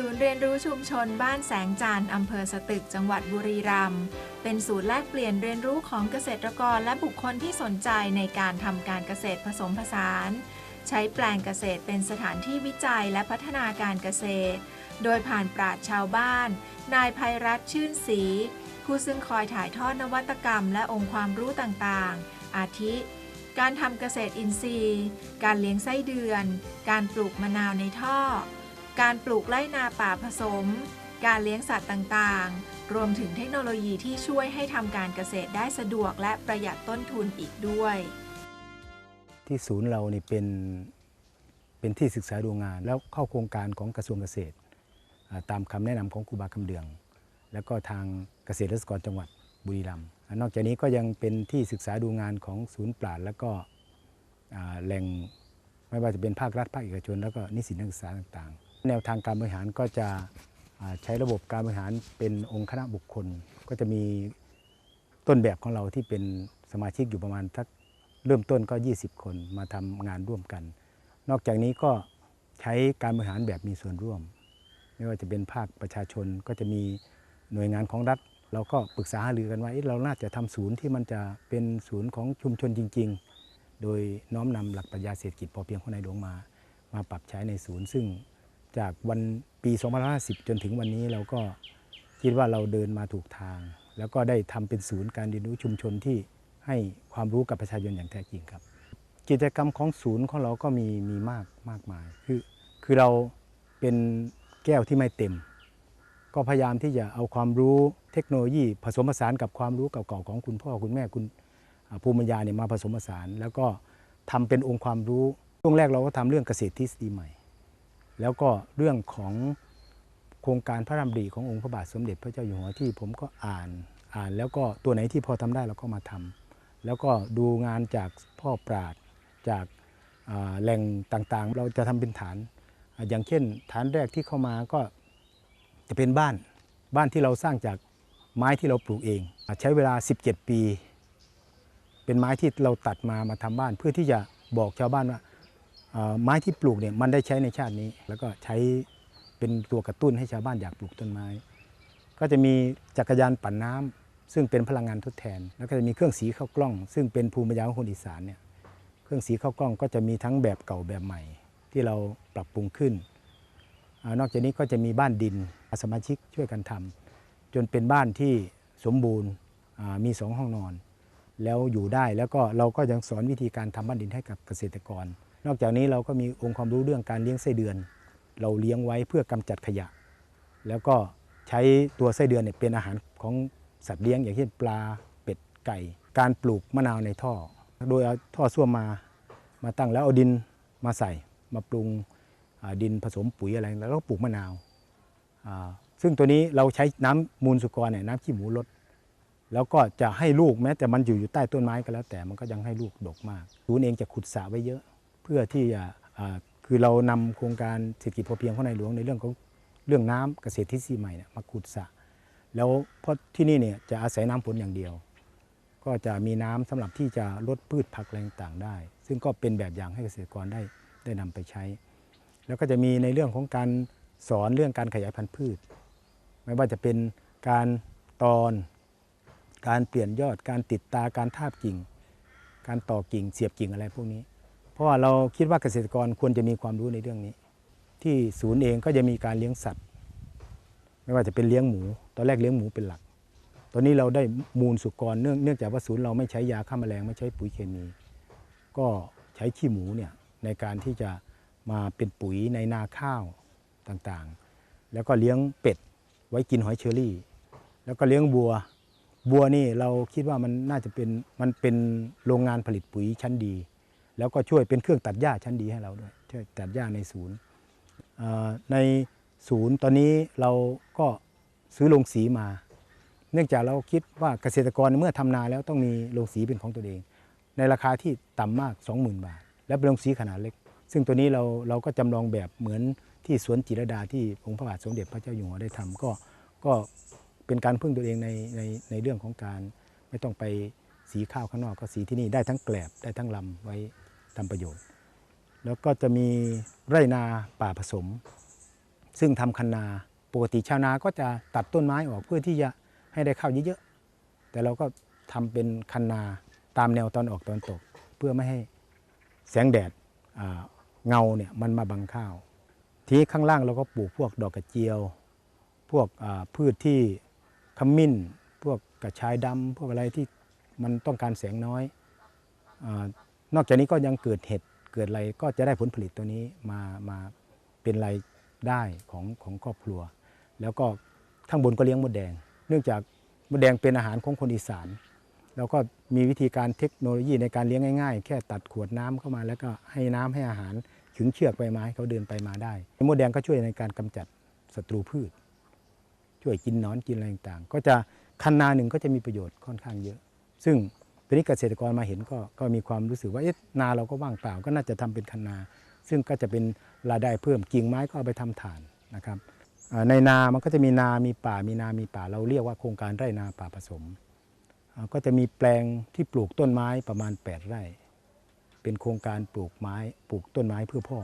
ศูนย์เรียนรู้ชุมชนบ้านแสงจันทร์อำเภอสตึกจังหวัดบุรีรัมย์เป็นศูนย์แลกเปลี่ยนเรียนรู้ของเกษตรกรและบุคคลที่สนใจในการทำการเกษตรผสมผสาน ใช้แปลงเกษตรเป็นสถานที่วิจัยและพัฒนาการเกษตร โดยผ่านปราชญ์ชาวบ้าน นายภัยรัตชื่นศรีผู้ซึ่งคอยถ่ายทอดนวัตกรรมและองค์ความรู้ต่างๆ อาทิ การทำเกษตรอินทรีย์ การเลี้ยงไส้เดือน การปลูกมะนาวในท่อ การปลูกไร่นาป่าผสม การเลี้ยงสัตว์ต่างๆ รวมถึงเทคโนโลยีที่ช่วยให้ทำการเกษตรได้สะดวกและประหยัดต้นทุนอีกด้วย ที่ศูนย์เรานี่เป็นเป็นที่ศึกษาดูงานแล้วเข้าโครงการของกระทรวงเกษตร ตามคำแนะนำของครูบาคำเดือง แล้วก็ทางเกษตรและสหกรณ์จังหวัดบุรีรัมย์นอกจากนี้ก็ยังเป็นที่ศึกษาดูงานของศูนย์ปราดแล้วก็แหล่งไม่ว่าจะเป็นภาครัฐภาคเอกชน แล้วก็นิสิตนักศึกษาต่างๆ แนวทางการบริหารก็จะใช้ระบบการบริหารเป็นองค์คณะบุคคล ก็จะมีต้นแบบของเราที่เป็นสมาชิกอยู่ประมาณทักเริ่มต้นก็ 20 คนมาทำงานร่วมกัน นอกจากนี้ก็ใช้การบริหารแบบมีส่วนร่วม ไม่ว่าจะเป็นภาคประชาชนก็จะมีหน่วยงานของรัฐ เราก็ปรึกษาหารือกันว่าเราน่าจะทำศูนย์ที่มันจะเป็นศูนย์ของชุมชนจริง ๆ โดยน้อมนำหลักปรัชญาเศรษฐกิจพอเพียงของในหลวงมา มาปรับใช้ในศูนย์ซึ่ง จากวันปี 2550 จนถึงวันนี้เราก็คิดว่าเราเดินมาถูกทาง แล้วก็ได้ทำเป็นศูนย์การเรียนรู้ชุมชนที่ให้ความรู้กับประชาชนอย่างแท้จริงครับ กิจกรรมของศูนย์ของเราก็มีมีมากมากมายคือคือเราเป็นแก้วที่ไม่เต็ม ก็พยายามที่จะเอาความรู้เทคโนโลยี ผสมผสานกับความรู้เก่าๆของคุณพ่อคุณแม่คุณภูมิปัญญาเนี่ยมาผสมผสาน แล้วก็ทำเป็นองค์ความรู้ช่วงแรกเราก็ทำเรื่องเกษตรทฤษฎีใหม่ แล้วก็เรื่องของโครงการพระรำดีขององค์พระบาทสมเด็จพระเจ้าอยู่หัวที่ผมก็อ่านอ่าน แล้วก็ตัวไหนที่พอทำได้เราก็มาทำแล้วก็ดูงานจากพ่อปราดจากแหล่งต่างๆ เราจะทำเป็นฐาน อย่างเช่น ฐานแรกที่เข้ามาก็จะเป็นบ้านบ้านที่เราสร้างจากไม้ที่เราปลูกเอง ใช้เวลา 17 ปี เป็นไม้ที่เราตัดมามาทำบ้าน เพื่อที่จะบอกชาวบ้านว่า ไม้ที่ปลูกเนี่ยมันได้ใช้ในชาตินี้ แล้วก็ใช้เป็นตัวกระตุ้นให้ชาวบ้านอยากปลูกต้นไม้ ก็จะมีจักรยานปั่นน้ำซึ่งเป็นพลังงานทดแทน แล้วก็จะมีเครื่องสีข้าวกล้อง ซึ่งเป็นภูมิปัญญาของคนอีสานเนี่ยเครื่องสีข้าวกล้องก็จะมีทั้งแบบเก่าแบบใหม่ ที่เราปรับปรุงขึ้นอนอกจากนี้ก็จะมีบ้านดินสมาชิกช่วยกันทำจนเป็นบ้านที่สมบูรณ์มีสองห้องนอน แล้วอยู่ได้แล้วก็เราก็ยังสอนวิธีการทำบ้านดินให้กับเกษตรกร นอกจากนี้เราก็มีองค์ความรู้เรื่องการเลี้ยงไส้เดือน เราเลี้ยงไว้เพื่อกำจัดขยะ แล้วก็ใช้ตัวไส้เดือนเนี่ยเป็นอาหารของสัตว์เลี้ยง อย่างเช่นปลาเป็ดไก่ การปลูกมะนาวในท่อ โดยเอาท่อส้วมมามาตั้งแล้วเอาดินมาใส่ มาปรุงดินผสมปุ๋ยอะไรแล้วก็ปลูกมะนาว ซึ่งตัวนี้เราใช้น้ำมูลสุกรเนี่ยน้ำขี้หมูลดแล้วก็จะให้ลูกแม้แต่มันอยู่อยู่ใต้ต้นไม้ก็แล้วแต่มันก็ยังให้ลูกดกมากศูนย์เองจะขุดสระไว้เยอะ เพื่อที่จะคือเรานำโครงการเศรษฐกิจพอเพียงของในหลวงในเรื่องของเรื่องน้ำเกษตรทฤษฎีใหม่เนี่ยมาขุดสระแล้วเพราะที่นี่เนี่ยจะอาศัยน้ำฝนอย่างเดียว ก็จะมีน้ำสำหรับที่จะลดพืชผักอะไรต่างได้ ซึ่งก็เป็นแบบอย่างให้เกษตรกรได้ได้นำไปใช้ แล้วก็จะมีในเรื่องของการสอนเรื่องการขยายพันธุ์พืช ไม่ว่าจะเป็นการตอน การเปลี่ยนยอด การติดตาการทาบกิ่ง การต่อกิ่งเสียบกิ่งอะไรพวกนี้ เพราะว่าเราคิดว่าเกษตรกรควรจะมีความรู้ในเรื่องนี้ ที่ศูนย์เองก็จะมีการเลี้ยงสัตว์ ไม่ว่าจะเป็นเลี้ยงหมู ตอนแรกเลี้ยงหมูเป็นหลัก ตอนนี้เราได้มูลสุกรเนื่องเนื่องจากว่าศูนย์เราไม่ใช้ยาฆ่าแมลงไม่ใช้ปุ๋ยเคมี ก็ใช้ขี้หมูเนี่ยในการที่จะมาเป็นปุ๋ยในนาข้าวต่างๆ แล้วก็เลี้ยงเป็ดไว้กินหอยเชอรี่ แล้วก็เลี้ยงบัว บัวนี่เราคิดว่ามันน่าจะเป็นมันเป็นโรงงานผลิตปุ๋ยชั้นดี แล้วก็ช่วยเป็นเครื่องตัดหญ้าชั้นดีให้เราด้วยช่วยตัดหญ้าในศูนย์ในศูนย์ตอนนี้เราก็ซื้อโรงสีมา เนื่องจากเราคิดว่าเกษตรกรเมื่อทำนาแล้วต้องมีโรงสีเป็นของตัวเอง ในราคาที่ต่ำมาก 20,000 บาท และเป็นโรงสีขนาดเล็ก ซึ่งตัวนี้เราเราก็จำลองแบบเหมือนที่สวนจิรดาที่องค์พระบาทสมเด็จพระเจ้าอยู่หัวได้ทำก็ก็เป็นการพึ่งตัวเองในในในเรื่องของการไม่ต้องไปสีข้าวข้างนอกก็สีที่นี่ได้ทั้งแกลบได้ทั้งลำไว้ ทำประโยชน์ แล้วก็จะมีไร่นาป่าผสม ซึ่งทำคันนาปกติชาวนาก็จะตัดต้นไม้ออกเพื่อที่จะให้ได้ข้าวเยอะๆแต่เราก็ทำเป็นคันนาตามแนวตอนออกตอนตก เพื่อไม่ให้แสงแดดเงาเนี่ยมันมาบังข้าว ทีข้างล่างเราก็ปลูกพวกดอกกระเจียว พวกพืชที่ขมิ้น พวกกระชายดำพวกอะไรที่มันต้องการแสงน้อย นอกจากนี้ก็ยังเกิดเห็ดเกิดอะไรก็จะได้ผลผลิตตัวนี้มามาเป็นรายได้ของของครอบครัว แล้วก็ข้างบนก็เลี้ยงมดแดง เนื่องจากมดแดงเป็นอาหารของคนอีสานแล้วก็มีวิธีการเทคโนโลยีในการเลี้ยงง่ายๆ แค่ตัดขวดน้ำเข้ามา แล้วก็ให้น้ำให้อาหารขึงเชือกใบไม้เขาเดินไปมาได้มดแดงก็ช่วยในการกำจัดศัตรูพืช ช่วยกินนอนกินอะไรต่างๆ ก็จะคันนาหนึ่งก็จะมีประโยชน์ค่อนข้างเยอะ ซึ่ง ทีนี้เกษตรกรมาเห็นก็ก็มีความรู้สึกว่าเอ๊ะนาเราก็ว่างเปล่าก็น่าจะทำเป็นคันนา ซึ่งก็จะเป็นรายได้เพิ่มกิ่งไม้ก็เอาไปทำฐานนะครับในนามันก็จะมีนามีป่ามีนามีป่าเราเรียกว่าโครงการไร่นาป่าผสม ก็จะมีแปลงที่ปลูกต้นไม้ประมาณ 8 ไร่ เป็นโครงการปลูกไม้ปลูกต้นไม้เพื่อพ่อ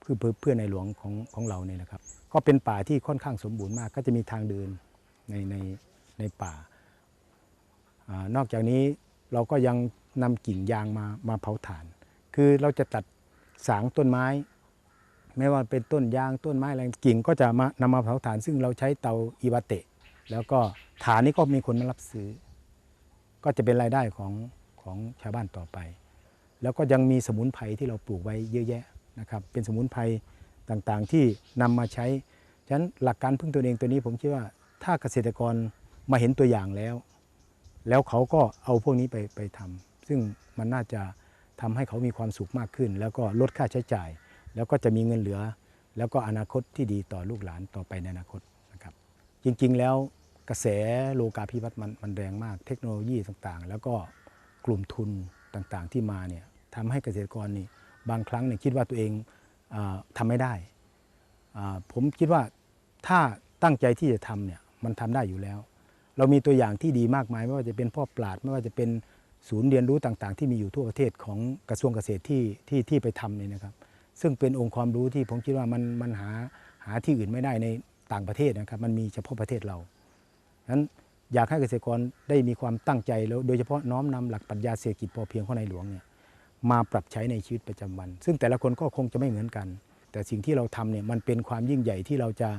เพื่อเพื่อในหลวงของของเราเนี่ยนะครับ ก็เป็นป่าที่ค่อนข้างสมบูรณ์มาก ก็จะมีทางเดินในในในป่า นอกจากนี้เราก็ยังนำกิ่งยางมามาเผาถ่าน คือเราจะตัดสางต้นไม้ ไม่ว่าเป็นต้นยางต้นไม้อะไรกิ่งก็จะมานำมาเผาถ่าน ซึ่งเราใช้เตาอิวาเตะ แล้วก็ฐานนี้ก็มีคนมารับซื้อ ก็จะเป็นรายได้ของของชาวบ้านต่อไป แล้วก็ยังมีสมุนไพรที่เราปลูกไว้เยอะแยะนะครับ เป็นสมุนไพรต่างๆที่นำมาใช้ ฉะนั้นหลักการพึ่งตัวเองตัวนี้ผมคิดว่าถ้าเกษตรกรมาเห็นตัวอย่างแล้ว แล้วเขาก็เอาพวกนี้ไปไปทำซึ่งมันน่าจะทำให้เขามีความสุขมากขึ้น แล้วก็ลดค่าใช้จ่าย แล้วก็จะมีเงินเหลือ แล้วก็อนาคตที่ดีต่อลูกหลานต่อไปในอนาคตนะครับ จริงๆแล้วกระแสโลกาภิวัตน์มันมันแรงมาก เทคโนโลยีต่างๆ แล้วก็กลุ่มทุนต่างๆ ที่มาเนี่ยทำให้เกษตรกรนี่บางครั้งเนี่ยคิดว่าตัวเองอาทำไม่ได้ ผมคิดว่าถ้าตั้งใจที่จะทำเนี่ยมันทำได้อยู่แล้ว เรามีตัวอย่างที่ดีมากมาย ไม่ว่าจะเป็นพ่อปราด ไม่ว่าจะเป็นศูนย์เรียนรู้ต่างๆ ที่มีอยู่ทั่วประเทศของกระทรวงเกษตรที่ที่ที่ไปทำเนี่ยนะครับ ซึ่งเป็นองค์ความรู้ที่ผมคิดว่ามันมันหาหาที่อื่นไม่ได้ในต่างประเทศนะครับ มันมีเฉพาะประเทศเราฉะนั้นอยากให้เกษตรกรได้มีความตั้งใจแล้วโดยเฉพาะน้อมนำหลักปรัชญาเศรษฐกิจพอเพียงของในหลวงเนี่ยมาปรับใช้ในชีวิตประจำวัน ซึ่งแต่ละคนก็คงจะไม่เหมือนกัน แต่สิ่งที่เราทำเนี่ยมันเป็นความยิ่งใหญ่ที่เราจะ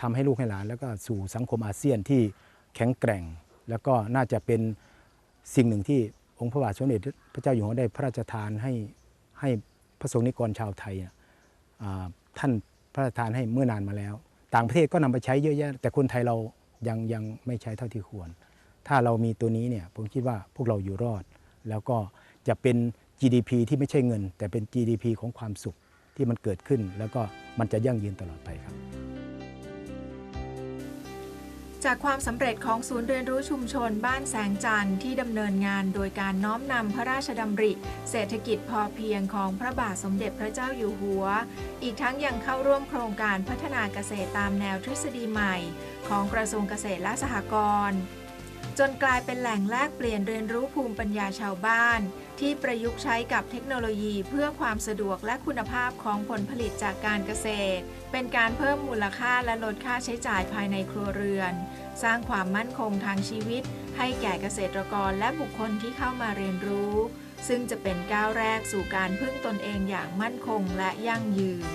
ทำให้ลูกให้หลาน แล้วก็สู่สังคมอาเซียนที่ แข็งแกร่ง แล้วก็น่าจะเป็นสิ่งหนึ่งที่องค์พระบาทสมเด็จพระเจ้าอยู่หัวได้พระราชทานให้ให้พระสงฆ์นิกรชาวไทยท่านพระราชทานให้เมื่อนานมาแล้ว ต่างประเทศก็นำไปใช้เยอะแยะ แต่คนไทยเรายังยังไม่ใช้เท่าที่ควร ถ้าเรามีตัวนี้เนี่ยผมคิดว่าพวกเราอยู่รอด แล้วก็จะเป็น GDP ที่ไม่ใช่เงิน แต่เป็น GDP ของความสุขที่มันเกิดขึ้น แล้วก็มันจะยั่งยืนตลอดไปครับ จากความสำเร็จของศูนย์เรียนรู้ชุมชนบ้านแสงจันทร์ที่ดำเนินงานโดยการน้อมนำพระราชดำริ เศรษฐกิจพอเพียงของพระบาทสมเด็จพระเจ้าอยู่หัว อีกทั้งยังเข้าร่วมโครงการพัฒนาเกษตรตามแนวทฤษฎีใหม่ ของกระทรวงเกษตรและสหกรณ์ จนกลายเป็นแหล่งแลกเปลี่ยนเรียนรู้ภูมิปัญญาชาวบ้าน ที่ประยุกต์ใช้กับเทคโนโลยีเพื่อความสะดวกและคุณภาพของผลผลิตจากการเกษตร เป็นการเพิ่มมูลค่าและลดค่าใช้จ่ายภายในครัวเรือน สร้างความมั่นคงทางชีวิต ให้แก่เกษตรกรและบุคคลที่เข้ามาเรียนรู้ ซึ่งจะเป็นก้าวแรกสู่การพึ่งตนเองอย่างมั่นคงและยั่งยืน